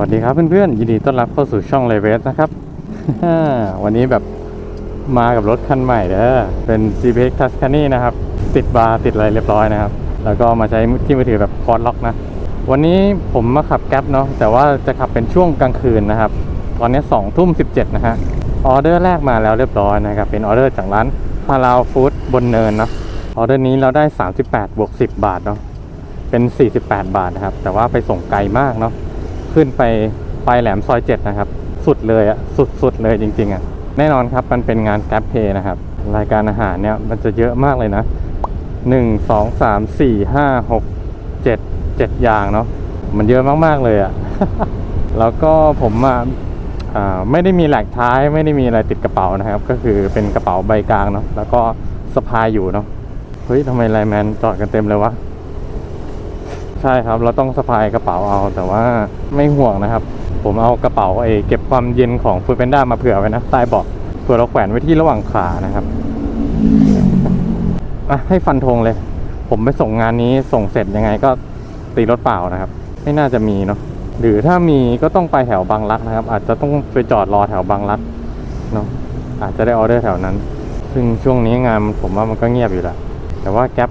วัสดีครับเพื่อนๆยินดีต้อนรับเข้าสู่ช่องเลเวสนะครับ วันนี้แบบมากับรถคันใหม่เด้อเป็น GPX Tuscany นะครับ ติดบาร์ติดอะไรเรียบร้อยนะครับ แล้วก็มาใช้ที่มือถือแบบคอร์ดล็อกนะ วันนี้ผมมาขับแก๊ปเนาะแต่ว่าจะขับเป็นช่วงกลางคืนนะครับ ตอนนี้2ทุ่ม17นะฮะออเดอร์แรกมาแล้วเรียบร้อยนะครับ เป็นออเดอร์จากร้านฮาลาฟู้ดบนเนินเนาะออเดอร์นี้เราได้ 38บวก10 บาทเนาะเป็น 48 บาทนะครับ แต่ว่าไปส่งไกลมากเนาะ ขึ้นไปปลายแหลมซอยเจ็ดนะครับ สุดเลยอะสุดสุดเลยจริง ๆอะแน่นอนครับมันเป็นงานแก p เพย์นะครับ รายการอาหารเนี่ยมันจะเยอะมากเลยนะหนึ่งสองสามสี่ห้าหกเจ็ดเจ็ดอย่างเนาะมันเยอะมากๆเลยอะแล้วก็ผมอะอ่าไม่ได้มีแหลกท้ายไม่ได้มีอะไรติดกระเป๋านะครับ ก็คือเป็นกระเป๋าใบกลางเนาะแล้วก็สะพายอยู่เนาะเฮ้ยทำไมไลแมนจอดกันเต็มเลยวะ ใช่ครับ เราต้องสะพายกระเป๋าเอา แต่ว่าไม่ห่วงนะครับ ผมเอากระเป๋าไอ้เก็บความเย็นของฟูดแพนด้ามาเผื่อไว้นะใต้เบาะเผื่อเราแขวนไว้ที่ระหว่างขานะครับอะให้ฟันธงเลย ผมไปส่งงานนี้ส่งเสร็จยังไงก็ตีรถเปล่านะครับ ไม่น่าจะมีเนาะหรือถ้ามีก็ต้องไปแถวบางรักนะครับ อาจจะต้องไปจอดรอแถวบางรักเนาะอาจจะได้ออเดอร์แถวนั้น ซึ่งช่วงนี้งานผมว่ามันก็เงียบอยู่แหละแต่ว่าแก๊ป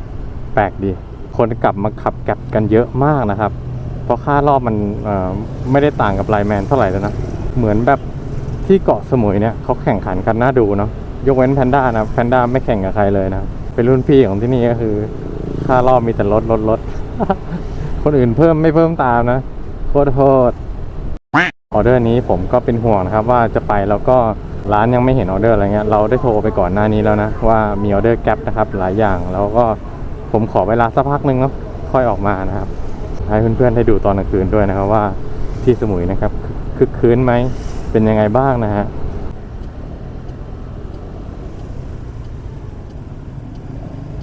แปลกดี คนกลับมาขับแก็บกันเยอะมากนะครับ เพราะค่ารอบมันไม่ได้ต่างกับไลแมนเท่าไหร่แล้วนะ เหมือนแบบที่เกาะสมุยเนี่ยเขาแข่งขันกันน่าดูเนาะยกเว้นแพนด้านะแพนด้าไม่แข่งกับใครเลยนะเป็นรุ่นพี่ของที่นี่ก็คือ ค่ารอบมีแต่ลดลดลดคนอื่นเพิ่มไม่เพิ่มตามนะโคตรโทษออเดอร์นี้ผมก็เป็นห่วงนะครับว่าจะไปแล้วก็ร้านยังไม่เห็นออเดอร์อะไรเงี้ยเราได้โทรไปก่อนหน้านี้แล้วนะว่ามีออเดอร์แก๊ปนะครับหลายอย่างแล้วก็ ผมขอเวลาสักพักหนึ่งเนาะค่อยออกมานะครับ ให้เพื่อนๆได้ดูตอนกลางคืนด้วยนะครับว่าที่สมุยนะครับคึกคืนไหมเป็นยังไงบ้างนะฮะ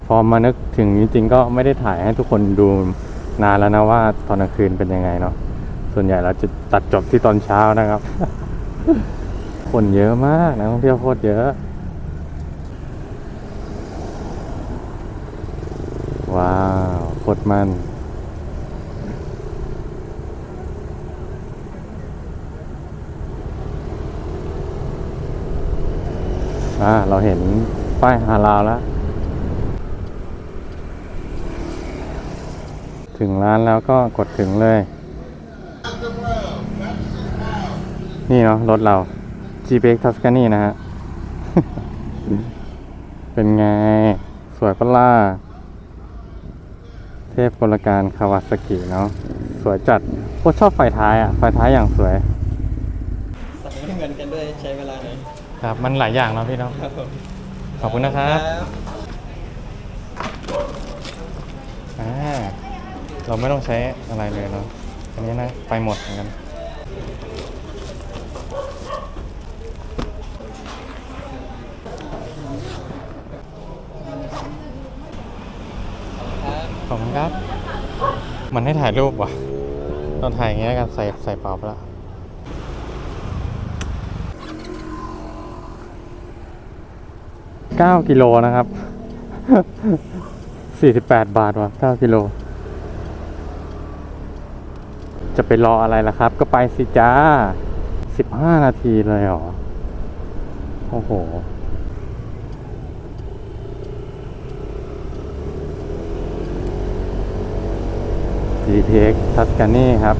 พอมานึกถึงจริงๆก็ไม่ได้ถ่ายให้ทุกคนดูนานแล้วนะว่าตอนกลางคืนเป็นยังไงเนาะส่วนใหญ่เราจะตัดจบที่ตอนเช้านะครับ คนเยอะมากนะท่องเที่ยวโคตรเยอะ ว้าวโคตรมันอ่าเราเห็นป้ายฮาลาลแล้ว ถึงร้านแล้วก็กดถึงเลย นี่เนาะรถเรา GPX Tuscany นะฮะ เป็นไง สวยปะล่ะ เทพกลการคาวาสกิเนาะสวยจัดโคตรชอบไฟท้ายอะไฟท้ายอย่างสวยสั่งไม่เหมือนกันด้วยใช้เวลาหน่อยครับมันหลายอย่างเนาะพี่เนาะครับผมขอบคุณนะครับอ่าเราไม่ต้องใช้อะไรเลยเนาะอันนี้นะไปหมดเหมือนกัน ครับ ขอบ ครับ มันให้ถ่ายรูปว่ะเราถ่ายอย่างเงี้ยกันใส่ใส่เปล่าไปละเก้ากิโลนะครับสี่สิบแปดบาทว่ะเก้ากิโล จะไปรออะไรล่ะครับ ก็ไปสิจ้าสิบห้านาทีเลยเหรอ โอ้โห GTX Tuscany ครับ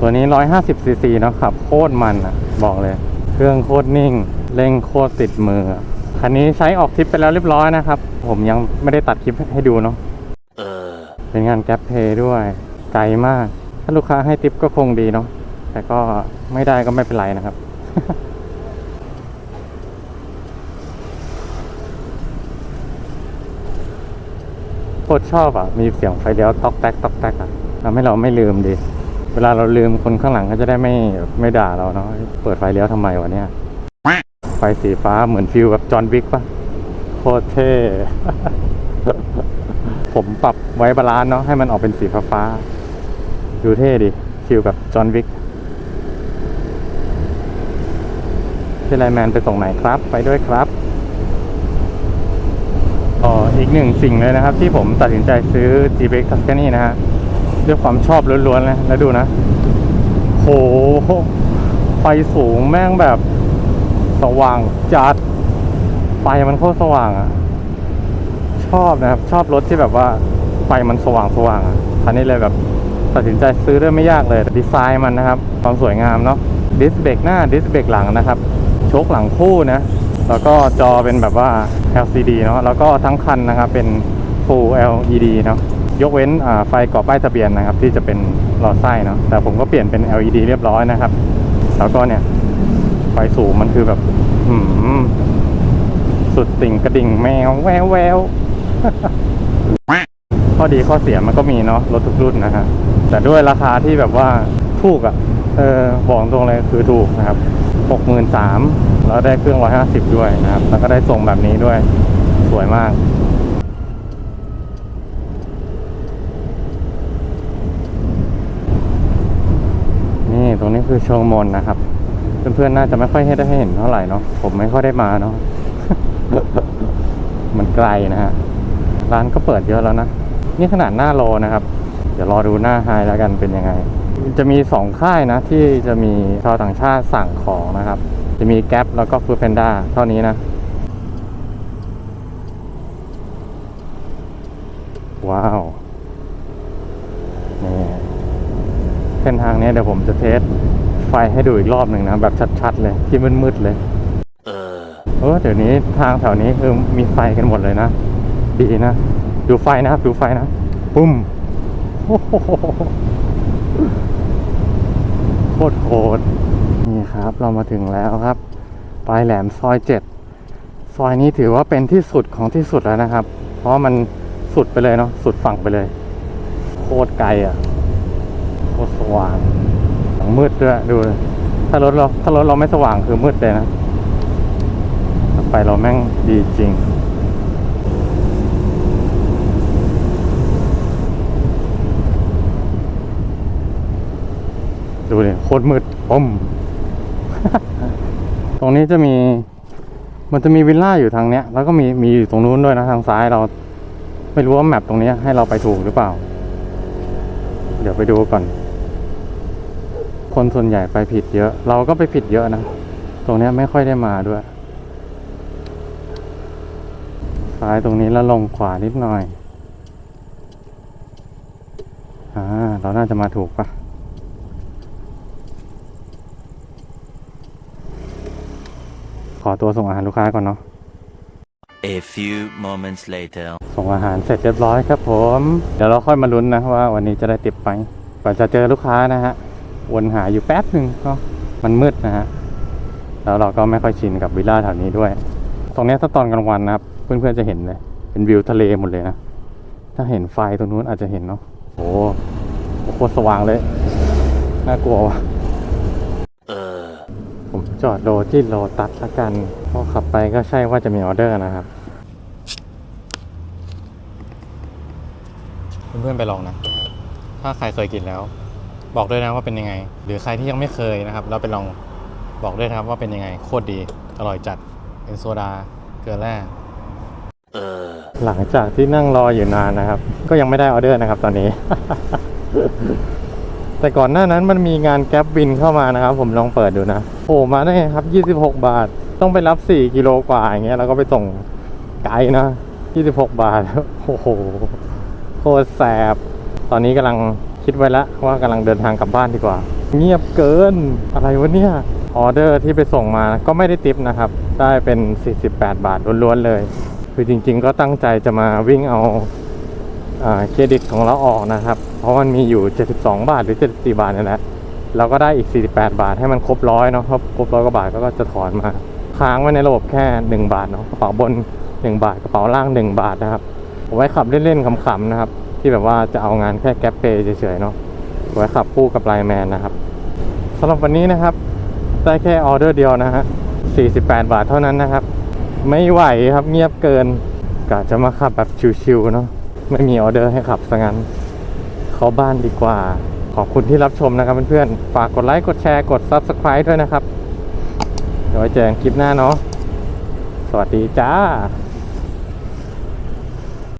ตัวนี้ 150 cc เนาะขับ โคตรมันอะ บอกเลย เครื่องโคตรนิ่ง เร่งโคตรติดมืออะคันนี้ใช้ออกทริปไปแล้วเรียบร้อยนะครับ ผมยังไม่ได้ตัดคลิปให้ดูเนาะเป็นงานแก๊ปเพย์ด้วย ไกลมาก ถ้าลูกค้าให้ทิปก็คงดีเนาะ แต่ก็ไม่ได้ก็ไม่เป็นไรนะครับโคตรชอบอะ มีเสียงไฟเลี้ยวตอกแตกตอกแตกอะ ทำให้เราไม่ลืมดีเวลาเราลืมคนข้างหลังก็จะได้ไม่ไม่ด่าเราเนาะ เปิดไฟเลี้ยวทำไมวะเนี่ย ไฟสีฟ้าเหมือนฟิลแบบจอห์นวิกปะโคตรเท่ ผมปรับไว้บาลานซ์เนาะให้มันออกเป็นสีฟ้าฟ้าดูเท่ดิฟิลแบบจอห์นวิกพี่ไลแมนไปส่งไหนครับ ไปด้วยครับอ๋ออีกหนึ่งสิ่งเลยนะครับ ที่ผมตัดสินใจซื้อ g b x Tuscany นะฮะ ด้วยความชอบล้วนๆเลยแล้วดูนะ โห ไฟสูงแม่งแบบสว่างจัด ไฟมันโคตรสว่างอะ่ะ ชอบนะครับ ชอบรถที่แบบว่าไฟมันสว่างสว่างๆอะคันนี้เลยแบบตัดสินใจซื้อได้ไม่ยากเลยดีไซน์มันนะครับ ความสวยงามเนาะดิสเบรกหน้าดิสเบรกหลังนะครับโชคหลังคู่นะ แล้วก็จอเป็นแบบว่า LCD เนาะแล้วก็ทั้งคันนะครับเป็น Full LED เนาะ ยกเว้นไฟก่อป้ายทะเบียนนะครับ ที่จะเป็นหลอดไส้เนาะแต่ผมก็เปลี่ยนเป็น LED เรียบร้อยนะครับ แล้วก็เนี่ย ไฟสูงมันคือแบบสุดติ่งกระดิ่งแมวแววแววข้อดีข้อเสียมันก็มีเนาะรถทุกรุ่นนะฮะแต่ด้วยราคาที่แบบว่าถูกอะ่ะ เออบอกตรงเลยคือถูกนะครับหกหมื่นสามแล้วได้เครื่องร้อยห้าสิบด้วยนะครับ แล้วก็ได้ส่งแบบนี้ด้วย สวยมาก ตรงนี้คือโชว์มนนะครับ เพื่อนๆน่าจะไม่ค่อยให้ได้เห็นเท่าไหร่เนาะผมไม่ค่อยได้มาเนาะมันไกลนะฮะร้านก็เปิดเยอะแล้วนะนี่ขนาดหน้าโลนะครับ เดี๋ยวรอดูหน้าไฮแล้วกันเป็นยังไง จะมีสองค่ายนะ ที่จะมีชาวต่างชาติสั่งของนะครับ จะมีแก๊ปแล้วก็ฟู o แพนด้าเท่านี้นะ ว้าว นี่ เส้นทางนี้เดี๋ยวผมจะเทสไฟให้ดูอีกรอบหนึ่งนะ แบบชัดๆเลยที่มืดๆเลย เออเดี๋ยวนี้ทางแถวนี้คือมีไฟกันหมดเลยนะ ดีนะ ดูไฟนะครับ ดูไฟนะปุ้มโอ้โหโคตรโคตรนี่ครับ เรามาถึงแล้วครับปลายแหลมซอยเจ็ดซอยนี้ถือว่าเป็นที่สุดของที่สุดแล้วนะครับ เพราะมันสุดไปเลยเนาะสุดฝั่งไปเลย โคตรไกลอะ โคตรสว่างหลังมืดด้วยดูเลยถ้ารถเราถ้ารถเราไม่สว่างคือมืดเลยนะไฟเราแม่งดีจริงดูเลยโคตรมืดปมตรงนี้จะมี มันจะมีวิลล่าอยู่ทางเนี้ย แล้วก็มีมีอยู่ตรงนู้นด้วยนะทางซ้ายเรา ไม่รู้ว่าแมปตรงนี้ให้เราไปถูกหรือเปล่า เดี๋ยวไปดูก่อน คนส่วนใหญ่ไปผิดเยอะ เราก็ไปผิดเยอะนะ ตรงเนี้ยไม่ค่อยได้มาด้วย ซ้ายตรงนี้แล้วลงขวานิดหน่อย อ่า เราน่าจะมาถูกปะขอตัวส่งอาหารลูกค้าก่อนเนาะ A few moments later. ส่งอาหารเสร็จเรียบร้อยครับผม เดี๋ยวเราค่อยมาลุ้นนะว่าวันนี้จะได้ติปไปกว่าจะเจอลูกค้านะฮะ วนหาอยู่แป๊บหนึ่งเนาะมันมืดนะฮะแล้วเราก็ไม่ค่อยชินกับวิลล่าแถวนี้ด้วย ตรงนี้ถ้าตอนกลางวันนะครับ เพื่อนๆจะเห็นเลยเป็นวิวทะเลหมดเลยนะ ถ้าเห็นไฟตรงนู้นอาจจะเห็นเนาะโอ้โหโคตรสว่างเลย น่ากลัวว่ะผมจอดโลที่โลตัสละกันพอขับไปก็ใช่ว่าจะมีออเดอร์นะครับ เพื่อนๆไปลองนะ ถ้าใครเคยกินแล้ว บอกด้วยนะว่าเป็นยังไง หรือใครที่ยังไม่เคยนะครับ เราไปลองบอกด้วยนะครับว่าเป็นยังไง โคตรดี อร่อยจัด เป็นโซดา เกลือแร่หลังจากที่นั่งรออยู่นานนะครับ ก็ยังไม่ได้ออเดอร์นะครับตอนนี้ แต่ก่อนหน้านั้นมันมีงานแก๊ปบินเข้ามานะครับ ผมลองเปิดดูนะโผล่มาได้ไงครับ 26 บาท ต้องไปรับ 4 กิโลกว่าอย่างเงี้ยแล้วก็ไปส่งไกลนะ 26 บาท โอ้โห โคตรแสบ ตอนนี้กำลัง คิดไว้แล้วว่ากำลังเดินทางกลับบ้านดีกว่า เงียบเกินอะไรวะเนี่ยออเดอร์ที่ไปส่งมาก็ไม่ได้ติปนะครับ ได้เป็น 48 บาทล้วนๆเลย คือจริงๆก็ตั้งใจจะมาวิ่งเอาเครดิตของเราออกนะครับ เพราะมันมีอยู่ 72 บาทหรือ 74 บาทนี่แหละเราก็ได้อีก 48 บาทให้มันครบร้อยเนาะครับครบร้อยกว่าบาทก็จะถอนมาค้างไว้ในระบบแค่ 1 บาทเนาะกระเป๋าบน 1 บาทกระเป๋าล่าง 1 บาทนะครับไว้ขับเล่นๆขำๆนะครับ ที่แบบว่าจะเอางานแค่แก๊ปเปย์เฉยๆเนาะไว้ขับคู่กับไลแมนนะครับสำหรับวันนี้นะครับ ได้แค่ออเดอร์เดียวนะฮะ48 บาทเท่านั้นนะครับ ไม่ไหวครับเงียบเกินกะจะมาขับแบบชิวๆเนาะไม่มีออเดอร์ให้ขับซะงั้นเข้าบ้านดีกว่า ขอบคุณที่รับชมนะครับเพื่อนๆฝากกดไลค์กดแชร์กด Subscribe ด้วยนะครับเดี๋ยวไว้เจอกันคลิปหน้าเนาะสวัสดีจ้า